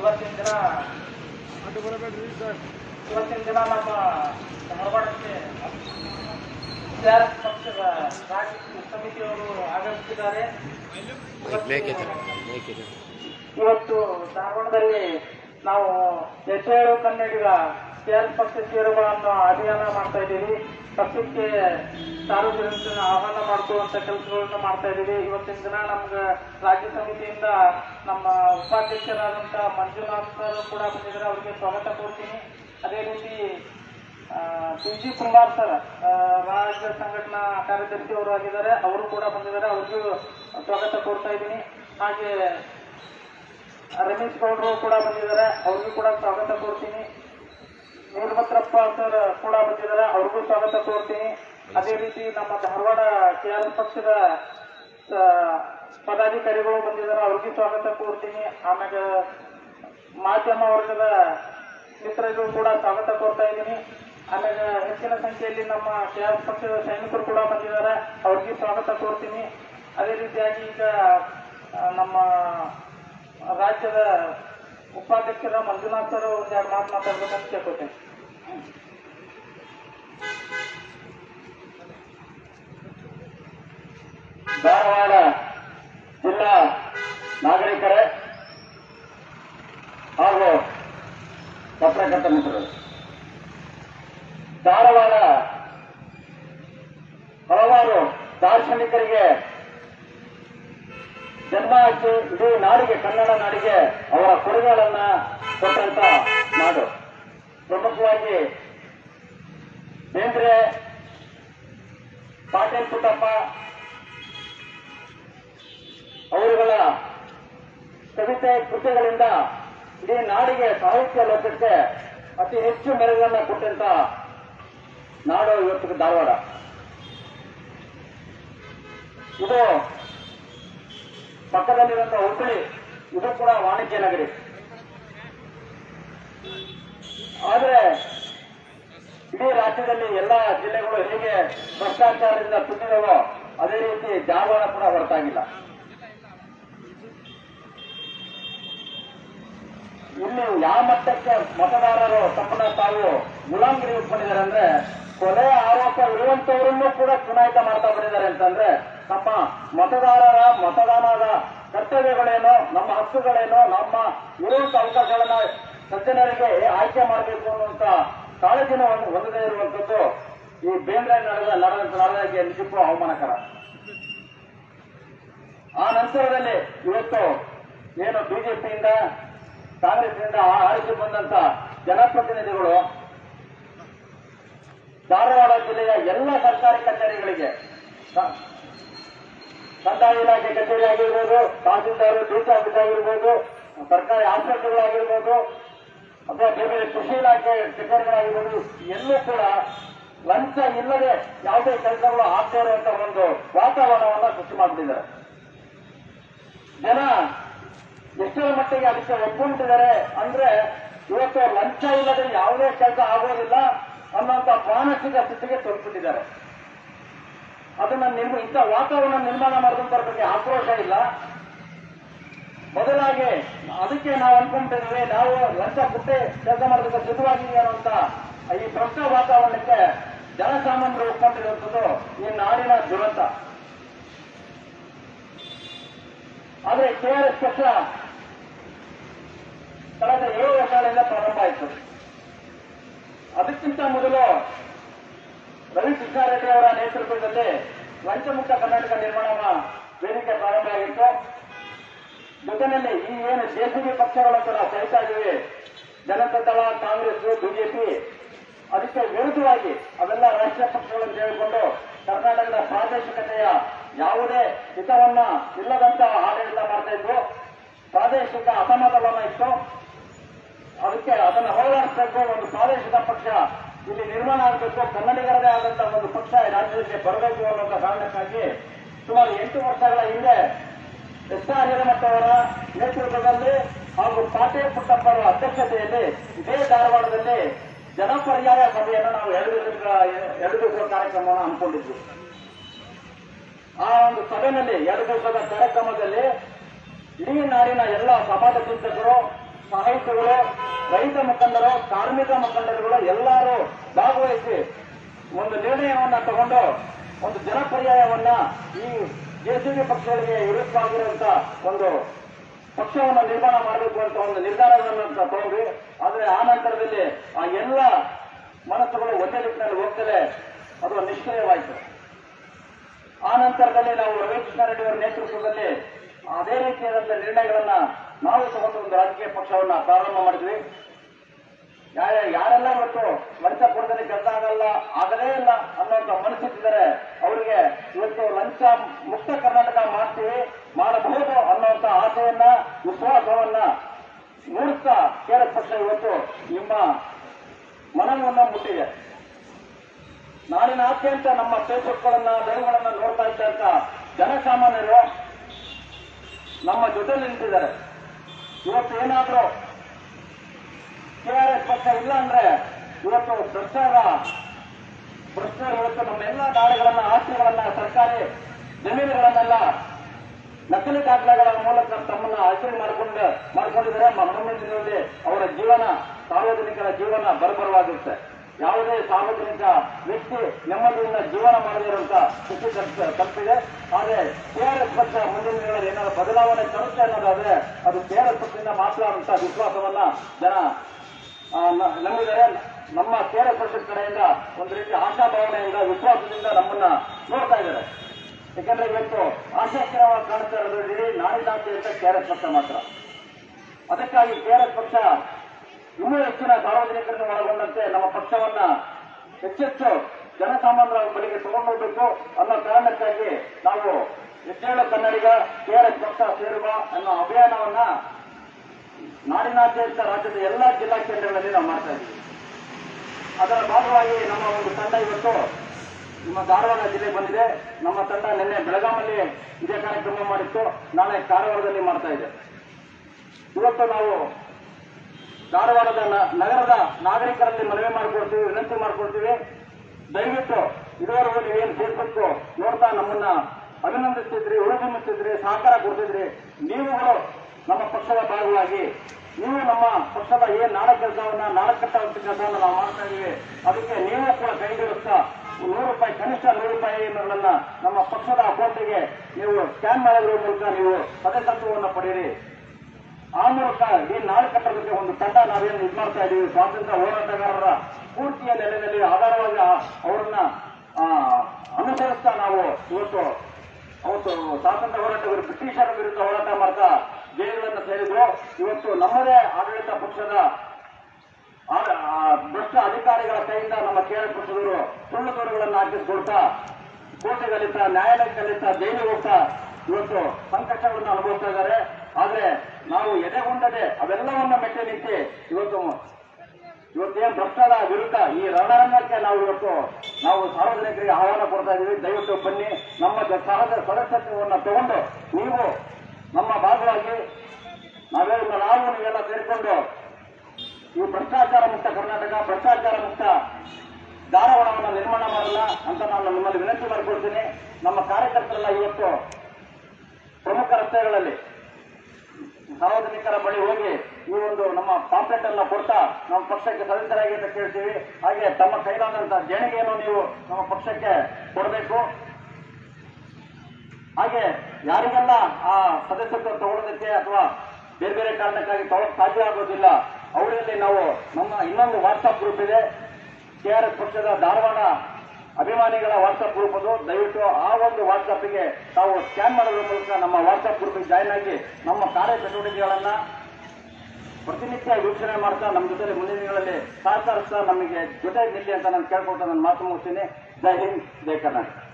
ಇವತ್ತಿನ ದಿನ ಇವತ್ತಿನ ದಿನ ನಮ್ಮ ಧಾರವಾಡಕ್ಕೆ ಟಿಆರ್ಎಸ್ ಪಕ್ಷದ ರಾಜ್ಯ ಸಮಿತಿಯವರು ಆಗಮಿಸಿದ್ದಾರೆ. ಇವತ್ತು ಧಾರವಾಡದಲ್ಲಿ ನಾವು ಎಸೇಳು ಕನ್ನಡಿಗ ಟಿಆರ್ಎಸ್ ಪಕ್ಷ ಸೇರುವ ಅನ್ನೋ ಅಭಿಯಾನ ಮಾಡ್ತಾ ಇದ್ದೀವಿ. ಪಕ್ಷಕ್ಕೆ ಸಾರ್ವಜನಿಕರನ್ನ ಆಹ್ವಾನ ಮಾಡ್ಕೊಳ್ಳುವಂತ ಕೆಲಸಗಳನ್ನು ಮಾಡ್ತಾ ಇದ್ದೀವಿ. ಇವತ್ತಿನ ದಿನ ನಮ್ಗೆ ರಾಜ್ಯ ಸಮಿತಿಯಿಂದ ನಮ್ಮ ಉಪಾಧ್ಯಕ್ಷರಾದಂಥ ಮಂಜುನಾಥ್ ಸರ್ ಕೂಡ ಬಂದಿದ್ದಾರೆ. ಅವರಿಗೆ ಸ್ವಾಗತ ಕೊಡ್ತೀನಿ ಅದೇ ರೀತಿ ಪಿ ಜಿ ಕುಮಾರ್ ಸರ್ ರಾಜ್ಯ ಸಂಘಟನಾ ಕಾರ್ಯದರ್ಶಿ ಅವರು ಆಗಿದ್ದಾರೆ. ಅವರು ಕೂಡ ಬಂದಿದ್ದಾರೆ. ಅವ್ರಿಗೂ ಸ್ವಾಗತ ಕೊಡ್ತಾ ಇದ್ದೀನಿ. ಹಾಗೆ ರಮೇಶ್ ಗೌಡರು ಕೂಡ ಬಂದಿದ್ದಾರೆ. ಅವ್ರಿಗೂ ಕೂಡ ಸ್ವಾಗತ ಕೊಡ್ತೀನಿ ವೀರಭದ್ರಪ್ಪ ಸರ್ ಕೂಡ ಬಂದಿದ್ದಾರೆ. ಅವ್ರಿಗೂ ಸ್ವಾಗತ ಕೋರ್ತೀನಿ. ಅದೇ ರೀತಿ ನಮ್ಮ ಧಾರವಾಡ ಕೆಆರ್ ಪಕ್ಷದ ಆ, ಪದಾಧಿಕಾರಿಗಳು ಬಂದಿದ್ದಾರೆ. ಅವ್ರಿಗೂ ಸ್ವಾಗತ ಕೋರ್ತೀನಿ. ಆಮೇಲೆ ಮಾಧ್ಯಮ ವರ್ಗದ ಮಿತ್ರರಿಗೂ ಕೂಡ ಸ್ವಾಗತ ಕೋರ್ತಾ ಇದ್ದೀನಿ. ಆಮೇಲೆ ಹೆಚ್ಚಿನ ಸಂಖ್ಯೆಯಲ್ಲಿ ನಮ್ಮ ಕೆಆರ್ ಪಕ್ಷದ ಸೈನಿಕರು ಕೂಡ ಬಂದಿದ್ದಾರೆ. ಅವ್ರಿಗೂ ಸ್ವಾಗತ ಕೋರ್ತೀನಿ. ಅದೇ ರೀತಿಯಾಗಿ ಈಗ ನಮ್ಮ ರಾಜ್ಯದ ಉಪಾಧ್ಯಕ್ಷರ ಮಂಜುನಾಥ್ ಸರ್ ಒಂದೆರಡು ಮಾತು ಮಾತಾಡ್ಬೇಕಂತ ಕೇಳ್ಕೊತೀನಿ. ಧಾರವಾಡ ಜಿಲ್ಲಾ ನಾಗರಿಕರೇ ಹಾಗೂ ಪತ್ರಕರ್ತ ಮಿತ್ರರು. ಧಾರವಾಡ ಹಲವಾರು ದಾರ್ಶನಿಕರಿಗೆ ಜನ್ಮ ಹಚ್ಚಿ ಇಡೀ ನಾಡಿಗೆ, ಕನ್ನಡ ನಾಡಿಗೆ ಅವರ ಕೊಡುಗೆಗಳನ್ನ ಕೊಟ್ಟಂತ ನಾಡು. ಪ್ರಮುಖವಾಗಿ ಬೇಂದ್ರೆ ಪಾಟೀಲ್ ಪುಟ್ಟಪ್ಪ ಅವರುಗಳ ಕವಿತೆ ಕೃತಿಗಳಿಂದ ಇಡೀ ನಾಡಿಗೆ ಸಾಹಿತ್ಯ ಲೋಕಕ್ಕೆ ಅತಿ ಹೆಚ್ಚು ಮೆರುಗನ್ನ ಕೊಟ್ಟಂತ ನಾಡು ಇವತ್ತು ಧಾರವಾಡ. ಇದು ಪಕ್ಕದಲ್ಲಿರುವಂತಹ ಹುಬ್ಬಳ್ಳಿ ಇದು ಕೂಡ ವಾಣಿಜ್ಯ ನಗರಿ. ಆದರೆ ಇಡೀ ರಾಜ್ಯದಲ್ಲಿ ಎಲ್ಲ ಜಿಲ್ಲೆಗಳು ಹೇಗೆ ಭ್ರಷ್ಟಾಚಾರದಿಂದ ತುಂಬಿದವೋ ಅದೇ ರೀತಿ ಧಾರವಾಡ ಕೂಡ ಹೊರತಾಗಿಲ್ಲ. ಇಲ್ಲಿ ಯಾವ ಮಟ್ಟಕ್ಕೆ ಮತದಾರರು ತಮ್ಮನ್ನ ತಾವು ಗುಲಾಮಗಿರಿ ಇಟ್ಕೊಂಡಿದ್ದಾರೆ ಅಂದ್ರೆ ಕೊಲೆ ಆರೋಪ ಇರುವಂತವರನ್ನು ಕೂಡ ಚುನಾಯಿತ ಮಾಡ್ತಾ ಬಂದಿದ್ದಾರೆ ಅಂತಂದ್ರೆ ನಮ್ಮ ಮತದಾರರ ಮತದಾನದ ಕರ್ತವ್ಯಗಳೇನು, ನಮ್ಮ ಹಕ್ಕುಗಳೇನು, ನಮ್ಮ ಇರುವಂತ ಅವಕಾಶಗಳನ್ನ ಸಜ್ಜನರಿಗೆ ಆಯ್ಕೆ ಮಾಡಬೇಕು ಅನ್ನುವಂತ ಕಾಳಜಿನ ಹೊಂದದೇ ಇರುವಂತದ್ದು ಈ ಬೇಂದ್ರೆ ನಡೆದ ನಡೆದಂತ ನಡೆದಾಗೆ ನಿಜಕ್ಕೂ ಅವಮಾನಕರ. ಆ ನಂತರದಲ್ಲಿ ಇವತ್ತು ಏನು ಬಿಜೆಪಿಯಿಂದ ಕಾಂಗ್ರೆಸ್ನಿಂದ ಆರಿಸಿ ಬಂದಂತ ಜನಪ್ರತಿನಿಧಿಗಳು ಧಾರವಾಡ ಜಿಲ್ಲೆಯ ಎಲ್ಲ ಸರ್ಕಾರಿ ಕಚೇರಿಗಳಿಗೆ ಕಂದಾಯ ಇಲಾಖೆ ಕಚೇರಿ ಆಗಿರ್ಬೋದು, ತಹಸೀಲ್ದಾರ್ ಬೀಚ್ ಆಫೀಸ್ ಆಗಿರ್ಬೋದು, ಸರ್ಕಾರಿ ಆಸ್ಪತ್ರೆಗಳಾಗಿರ್ಬೋದು, ಅಥವಾ ಬೇರೆ ಕೃಷಿ ಇಲಾಖೆ ಕಚೇರಿಗಳಾಗಿರ್ಬೋದು, ಎಲ್ಲೂ ಕೂಡ ಲಂಚ ಇಲ್ಲದೆ ಯಾವುದೇ ಕೆಲಸಗಳು ಆಗ್ತಾ ಇರುವಂತಹ ಒಂದು ವಾತಾವರಣವನ್ನು ಸೃಷ್ಟಿ ಮಾಡಿಬಿಟ್ಟಿದ್ದಾರೆ. ಜನ ಎಷ್ಟರ ಮಟ್ಟಿಗೆ ಅದಕ್ಕೆ ಒಪ್ಪಿಕೊಂಡಿದ್ದಾರೆ ಅಂದ್ರೆ ಇವತ್ತು ಲಂಚ ಇಲ್ಲದೆ ಯಾವುದೇ ಕೆಲಸ ಆಗೋದಿಲ್ಲ ಅನ್ನೋಂತ ಮಾನಸಿಕ ಸ್ಥಿತಿಗೆ ತಲುಪಿಟ್ಟಿದ್ದಾರೆ ಅದನ್ನ ನಿರ್ಮ, ಇಂಥ ವಾತಾವರಣ ನಿರ್ಮಾಣ ಮಾಡಿದಂತರ ಬಗ್ಗೆ ಆಕ್ರೋಶ ಇಲ್ಲ. ಬದಲಾಗಿ ಅದಕ್ಕೆ ನಾವು ಅನ್ಕೊಂಡಿದ್ದೇವೆ ನಾವು ಲಂಚ ಬಿಟ್ಟೆ ಕೆಲಸ ಮಾಡೋದಕ್ಕೆ ಸಿದ್ಧವಾಗಿದ್ದೀವಿ ಅನ್ನುವಂತ ಈ ಭ್ರಷ್ಟ ವಾತಾವರಣಕ್ಕೆ ಜನಸಾಮಾನ್ಯರು ಒಪ್ಕೊಂಡಿರುವಂಥದ್ದು ಈ ನಾಡಿನ ದುರಂತ. ಆದ್ರೆ ಕೆಆರ್ಎಸ್ ಪಕ್ಷ ಕಳೆದ ಏಳು ವರ್ಷಗಳಿಂದ ಪ್ರಾರಂಭ ಆಯಿತು. ಅದಕ್ಕಿಂತ ಮೊದಲು ರವಿ ಕೃಷ್ಣಾರೆಡ್ಡಿ ಅವರ ನೇತೃತ್ವದಲ್ಲಿ ವಂಚಮುಕ್ತ ಕರ್ನಾಟಕ ನಿರ್ಮಾಣ ವೇದಿಕೆ ಪ್ರಾರಂಭ ಆಗಿತ್ತು. ಜೊತೆಯಲ್ಲಿ ಈ ಏನು ಜೆಸಿಬಿ ಪಕ್ಷಗಳನ್ನು ನಾವು ಕರಿತಾ ಇದ್ದೀವಿ ಜನತಾದಳ ಕಾಂಗ್ರೆಸ್, ಬಿಜೆಪಿ ಅದಕ್ಕೆ ವಿರುದ್ಧವಾಗಿ ಅವೆಲ್ಲ ರಾಷ್ಟ್ರೀಯ ಪಕ್ಷಗಳನ್ನು ಸೇರಿಕೊಂಡು ಕರ್ನಾಟಕದ ಪ್ರಾದೇಶಿಕತೆಯ ಯಾವುದೇ ಹಿತವನ್ನ ಇಲ್ಲದಂತಹ ಆಡಳಿತ ಮಾಡ್ತಾ ಇದ್ರು. ಪ್ರಾದೇಶಿಕ ಅಸಮಾಧಾನ ಇತ್ತು. ಅದಕ್ಕೆ ಅದನ್ನ ಹೋರಾಡಿಸಬೇಕು ಒಂದು ಪ್ರಾದೇಶಿಕ ಪಕ್ಷ ಇಲ್ಲಿ ನಿರ್ಮಾಣ ಆಗಬೇಕು, ಕನ್ನಡಿಗರದೇ ಆದಂತಹ ಒಂದು ಪಕ್ಷ ಈ ರಾಜ್ಯದಲ್ಲಿ ಬರಬೇಕು ಅನ್ನುವಂತ ಕಾರಣಕ್ಕಾಗಿ ಸುಮಾರು ಎಂಟು ವರ್ಷಗಳ ಹಿಂದೆ ಎಸ್ ಆರ್ ಹಿರೇಮಠ ಅವರ ನೇತೃತ್ವದಲ್ಲಿ ಹಾಗೂ ಪಾಟೀಲ್ ಪುಟ್ಟಪ್ಪ ಅವರ ಅಧ್ಯಕ್ಷತೆಯಲ್ಲಿ ಇದೇ ಧಾರವಾಡದಲ್ಲಿ ಜನಪರ್ಯಾಯ ಸಭೆಯನ್ನು ನಾವು ಎರಡು ದಿವಸ ಎರಡು ದಿವಸದ ಕಾರ್ಯಕ್ರಮವನ್ನು ಹಮ್ಮಿಕೊಂಡಿದ್ವಿ. ಆ ಒಂದು ಸಭೆಯಲ್ಲಿ ಎರಡು ದಿವಸದ ಕಾರ್ಯಕ್ರಮದಲ್ಲಿ ಇಡೀ ನಾಡಿನ ಎಲ್ಲ ಸಮಾಜ ಚಿಂತಕರು ಸಾಹಿತಿಗಳು ರೈತ ಮುಖಂಡರು, ಕಾರ್ಮಿಕ ಮುಖಂಡರುಗಳು ಎಲ್ಲರೂ ಭಾಗವಹಿಸಿ ಒಂದು ನಿರ್ಣಯವನ್ನ ತಗೊಂಡು ಒಂದು ಜನಪರ್ಯಾಯವನ್ನ ಈ ಜೆಸಿಬಿ ಪಕ್ಷಗಳಿಗೆ ವಿರುದ್ಧವಾಗಿರುವಂತ ಒಂದು ಪಕ್ಷವನ್ನು ನಿರ್ಮಾಣ ಮಾಡಬೇಕು ಅಂತ ಒಂದು ನಿರ್ಧಾರಗಳನ್ನು ತಗೊಂಡ್ವಿ. ಆದರೆ ಆ ನಂತರದಲ್ಲಿ ಆ ಎಲ್ಲ ಮನಸ್ಸುಗಳು ಒಂದೇ ದಿಕ್ಕಿನಲ್ಲಿ ಹೋಗ್ತಲೇ ಅದು ನಿಷ್ಕ್ರಿಯವಾಯಿತು. ಆ ನಂತರದಲ್ಲಿ ನಾವು ರವಿಕೃಷ್ಣ ರೆಡ್ಡಿ ಅವರ ನೇತೃತ್ವದಲ್ಲಿ ಅದೇ ರೀತಿಯಾದಂತಹ ನಿರ್ಣಯಗಳನ್ನ ನಾವು ತಗೊಂಡು ಒಂದು ರಾಜಕೀಯ ಪಕ್ಷವನ್ನ ಪ್ರಾರಂಭ ಮಾಡಿದ್ವಿ. ಯಾರ ಯಾರೆಲ್ಲ ಇವತ್ತು ಲಂಚ ಕೊಡದಲ್ಲಿ ಕೆಲಸ ಆಗಲ್ಲ, ಆಗದೇ ಇಲ್ಲ ಅನ್ನೋಂಥ ಮನಸ್ಸಿಟ್ಟಿದ್ದಾರೆ ಅವರಿಗೆ ಇವತ್ತು ಲಂಚ ಮುಕ್ತ ಕರ್ನಾಟಕ ಮಾಡ್ತೀವಿ, ಮಾಡಬಹುದು ಅನ್ನುವಂತ ಆಸೆಯನ್ನ, ವಿಶ್ವಾಸವನ್ನ ಮೂಡಿಸ್ತಾ ಕೇರಳ ಪಕ್ಷ ಇವತ್ತು ನಿಮ್ಮ ಮನವನ್ನ ಮುಟ್ಟಿದೆ. ನಾಡಿನಾದ್ಯಂತ ನಮ್ಮ ಫೇಸ್ಬುಕ್ಗಳನ್ನ ಬೆಳೆಗಳನ್ನ ನೋಡ್ತಾ ಇದ್ದಂತ ಜನಸಾಮಾನ್ಯರು ನಮ್ಮ ಜೊತೆಯಲ್ಲಿ ನಿಂತಿದ್ದಾರೆ. ಇವತ್ತು ಏನಾದ್ರೂ ಕೆಆರ್ಎಸ್ ಪಕ್ಷ ಇಲ್ಲ ಅಂದ್ರೆ ಇವತ್ತು ಸರ್ಕಾರ ಪ್ರಶ್ನೆ ಇವತ್ತು ನಮ್ಮ ಎಲ್ಲ ದಾಳಿಗಳನ್ನ, ಆಸ್ತಿಗಳನ್ನ, ಸರ್ಕಾರಿ ಜಮೀನುಗಳನ್ನೆಲ್ಲ ನಕಲಿ ದಾಖಲೆಗಳ ಮೂಲಕ ತಮ್ಮನ್ನ ಹಸಿರು ಮಾಡಿಕೊಂಡು, ಮಾಡಿಕೊಂಡಿದ್ದಾರೆ. ಮುಂದಿನ ಅವರ ಜೀವನ, ಸಾರ್ವಜನಿಕರ ಜೀವನ ಬರ್ಬರವಾಗಿರುತ್ತೆ. ಯಾವುದೇ ಸಾರ್ವಜನಿಕ ವ್ಯಕ್ತಿ ನೆಮ್ಮದಿಯಿಂದ ಜೀವನ ಮಾಡದಿರುವಂತಹ ಸ್ಥಿತಿ ತಪ್ಪ- ತಪ್ಪಿದೆ ಆದರೆ ಕೆಆರ್ಎಸ್ ಪಕ್ಷ ಮುಂದಿನ ದಿನಗಳಲ್ಲಿ ಏನಾದರೂ ಬದಲಾವಣೆ ತರುತ್ತೆ ಅನ್ನೋದಾದ್ರೆ ಅದು ಕೆಆರ್ಎಸ್ ಪಕ್ಷದಿಂದ ಮಾತ್ರ ಅಂತ ವಿಶ್ವಾಸವನ್ನ ಜನ ನಂಬಿದರೆ ನಮ್ಮ ಕೆಆರ್ಎಸ್ ಪಕ್ಷದ ಕಡೆಯಿಂದ ಒಂದು ರೀತಿ ಆಶಾಭಾವನೆಯಿಂದ ವಿಶ್ವಾಸದಿಂದ ನಮ್ಮನ್ನ ನೋಡ್ತಾ ಇದ್ದಾರೆ. ಯಾಕಂದ್ರೆ ಇವತ್ತು ಆಶಾಕಿರವಾಗಿ ಕಾಣ್ತಾ ಇರೋದು ಇಡೀ ಅಂತ ಕೆಆರ್ಎಸ್ ಪಕ್ಷ ಮಾತ್ರ. ಅದಕ್ಕಾಗಿ ಕೆಆರ್ಎಸ್ ಪಕ್ಷ ಇನ್ನೂ ಹೆಚ್ಚಿನ ಸಾರ್ವಜನಿಕರನ್ನು ಒಳಗೊಂಡಂತೆ ನಮ್ಮ ಪಕ್ಷವನ್ನ ಹೆಚ್ಚೆಚ್ಚು ಜನಸಾಮಾನ್ಯರ ಬಳಿಗೆ ತಗೊಂಡೋಗ್ಬೇಕು ಅನ್ನೋ ಕಾರಣಕ್ಕಾಗಿ ನಾವು ಹೆಚ್ಚೇಳ ಕನ್ನಡಿಗ ಕೆಆರ್ಎಸ್ ಪಕ್ಷ ಸೇರುವ ಅನ್ನೋ ಅಭಿಯಾನವನ್ನ ನಾಡಿನಾದ್ಯಂತ ರಾಜ್ಯದ ಎಲ್ಲಾ ಜಿಲ್ಲಾ ಕೇಂದ್ರಗಳಲ್ಲಿ ನಾವು ಮಾಡ್ತಾ ಇದ್ದೀವಿ. ಅದರ ಭಾಗವಾಗಿ ನಮ್ಮ ಒಂದು ತಂಡ ಇವತ್ತು ನಿಮ್ಮ ಧಾರವಾಡ ಜಿಲ್ಲೆ ಬಂದಿದೆ. ನಮ್ಮ ತಂಡ ನಿನ್ನೆ ಬೆಳಗಾಮಲ್ಲಿ ಇದೇ ಕಾರ್ಯಕ್ರಮ ಮಾಡಿತ್ತು. ನಾಳೆ ಕಾರವಾರದಲ್ಲಿ ಮಾಡ್ತಾ ಇದೆ. ಇವತ್ತು ನಾವು ಧಾರವಾಡದ ನಗರದ ನಾಗರಿಕರಲ್ಲಿ ಮನವಿ ಮಾಡಿಕೊಡ್ತೀವಿ ವಿನಂತಿ ಮಾಡಿಕೊಡ್ತೀವಿ ದಯವಿಟ್ಟು ಇದುವರೆಗೂ ನೀವೇನು ಫೇಸ್ಬುಕ್ ನೋಡ್ತಾ ನಮ್ಮನ್ನ ಅಭಿನಂದಿಸ್ತಿದ್ರಿ ಉಳಿದಿಮಿಸ್ತಿದ್ರಿ ಸಹಕಾರ ಕೊಡ್ತಿದ್ರಿ, ನೀವುಗಳು ನಮ್ಮ ಪಕ್ಷದ ಭಾಗವಾಗಿ ನೀವು ನಮ್ಮ ಪಕ್ಷದ ಏನ್ ನಾಡ ಕೆಲಸವನ್ನ, ನಾಡ ಕಟ್ಟುವಂತ ಕೆಲಸವನ್ನು ನಾವು ಮಾಡ್ತಾ ಇದೀವಿ ಅದಕ್ಕೆ ನೀವು ಕೂಡ ಕೈ ಜೋಡಿಸ್ತಾ ನೂರು ರೂಪಾಯಿ, ಕನಿಷ್ಠ ನೂರು ರೂಪಾಯಿಗಳನ್ನ ನಮ್ಮ ಪಕ್ಷದ ಅಕೌಂಟಿಗೆ ನೀವು ಸ್ಕ್ಯಾನ್ ಮಾಡೋದ್ರ ಮೂಲಕ ನೀವು ಸದಸ್ಯತ್ವವನ್ನು ಪಡೆಯಿರಿ. ಆ ಮೂಲಕ ಈ ಕಟ್ಟೋದಕ್ಕೆ ಒಂದು ತಂಡ ನಾವೇನು ಇದು ಮಾಡ್ತಾ ಇದೀವಿ. ಸ್ವಾತಂತ್ರ್ಯ ಹೋರಾಟಗಾರರ ಪೂರ್ತಿಯ ನೆಲೆಯಲ್ಲಿ ಆಧಾರವಾಗಿ ಅವರನ್ನ ಅನುಸರಿಸ್ತಾ ನಾವು ಇವತ್ತು ಅವತ್ತು ಸ್ವಾತಂತ್ರ್ಯ ಹೋರಾಟಗಾರರು ಬ್ರಿಟಿಷರ ವಿರುದ್ಧ ಹೋರಾಟ ಮಾಡ್ತಾ ಜೈಲುಗಳನ್ನು ಸೇರಿದ್ರು. ಇವತ್ತು ನಮ್ಮದೇ ಆಡಳಿತ ಪಕ್ಷದ ಭ್ರಷ್ಟ ಅಧಿಕಾರಿಗಳ ಕೈಯಿಂದ ನಮ್ಮ ಕೇರಳ ಪಕ್ಷದವರು ಸುಳ್ಳು ದೂರುಗಳನ್ನು ಹಾಕಿಸ್ಕೊಳ್ತಾ ನ್ಯಾಯಾಲಯ ಕಲಿತ, ಜೈಲಿಗೆ ಹೋಗ್ತಾ ಇವತ್ತು ಸಂಕಷ್ಟಗಳನ್ನು ಅನುಭವಿಸ್ತಾ ಇದ್ದಾರೆ. ನಾವು ಎದೆಗೊಂಡದೆ ಅವೆಲ್ಲವನ್ನ ಮೆಟ್ಟಿ ನಿಂತು ಇವತ್ತು ಇವತ್ತೇನ್ ಭ್ರಷ್ಟರ ವಿರುದ್ಧ ಈ ರಣರಂಗಕ್ಕೆ ನಾವು ಇವತ್ತು ನಾವು ಸಾರ್ವಜನಿಕರಿಗೆ ಆಹ್ವಾನ ಕೊಡ್ತಾ ಇದೀವಿ. ದಯವಿಟ್ಟು ಬನ್ನಿ. ನಮ್ಮ ಸಹಜ ಸದಸ್ಯತ್ವವನ್ನು ತಗೊಂಡು ನೀವು ನಮ್ಮ ಭಾಗವಾಗಿ ನಾವೇನು ನಾವು ನೀವೆಲ್ಲ ಸೇರಿಕೊಂಡು ಈ ಭ್ರಷ್ಟಾಚಾರ ಮುಕ್ತ ಕರ್ನಾಟಕ, ಭ್ರಷ್ಟಾಚಾರ ಮುಕ್ತ ಧಾರವಾಡವನ್ನು ನಿರ್ಮಾಣ ಮಾಡಲ್ಲ ಅಂತ ನಾನು ನಿಮ್ಮಲ್ಲಿ ವಿನಂತಿ ಮಾಡಿಕೊಡ್ತೀನಿ ನಮ್ಮ ಕಾರ್ಯಕರ್ತರೆಲ್ಲ ಇವತ್ತು ಪ್ರಮುಖ ರಸ್ತೆಗಳಲ್ಲಿ ಸಾರ್ವಜನಿಕರ ಬಳಿ ಹೋಗಿ ಈ ಒಂದು ನಮ್ಮ ಪಾಂಪ್ಲೆಟ್ ಅನ್ನ ಕೊಡ್ತಾ ನಮ್ಮ ಪಕ್ಷಕ್ಕೆ ಸದಸ್ಯರಾಗಿ ಅಂತ ಕೇಳ್ತೀವಿ. ಹಾಗೆ ತಮ್ಮ ಕೈಲಾದಂತಹ ದೇಣಿಗೆಯನ್ನು ನೀವು ನಮ್ಮ ಪಕ್ಷಕ್ಕೆ ಕೊಡಬೇಕು. ಹಾಗೆ ಯಾರಿಗೆಲ್ಲ ಆ ಸದಸ್ಯತ್ವ ತಗೊಳ್ಳೋದಕ್ಕೆ ಅಥವಾ ಬೇರೆ ಬೇರೆ ಕಾರಣಕ್ಕಾಗಿ ತಗೊಳ್ಳೋಕೆ ಸಾಧ್ಯ ಆಗೋದಿಲ್ಲ, ಅವರಲ್ಲಿ ನಾವು ನಮ್ಮ ಇನ್ನೊಂದು ವಾಟ್ಸ್ಆಪ್ ಗ್ರೂಪ್ ಇದೆ. ಕೆಆರ್ಎಸ್ ಪಕ್ಷದ ಧಾರವಾಡ ಅಭಿಮಾನಿಗಳ ವಾಟ್ಸ್ಆಪ್ ಗ್ರೂಪ್ ಅದು. ದಯವಿಟ್ಟು ಆ ಒಂದು ವಾಟ್ಸ್ಆಪ್ಗೆ ತಾವು ಸ್ಕ್ಯಾನ್ ಮಾಡೋದ್ರ ಮೂಲಕ ನಮ್ಮ ವಾಟ್ಸಪ್ ಗ್ರೂಪ್ಗೆ ಜಾಯ್ನ್ ಆಗಿ ನಮ್ಮ ಕಾರ್ಯ ಚಟುವಟಿಕೆಗಳನ್ನ ಪ್ರತಿನಿತ್ಯ ವೀಕ್ಷಣೆ ಮಾಡ್ತಾ ನಮ್ಮ ಜೊತೆ ಮುಂದಿನ ದಿನಗಳಲ್ಲಿ ಸಹಕರಿಸ್ತಾ ನಮಗೆ ಜೊತೆ ನಿಲ್ಲಿ ಅಂತ ನಾನು ಕೇಳ್ಕೊಳ್ತಾ ನಾನು ಮಾತು ಮುಗಿಸ್ತೀನಿ. ಜೈ ಹಿಂದ್, ಜೈ ಕರ್ನಾಟಕ.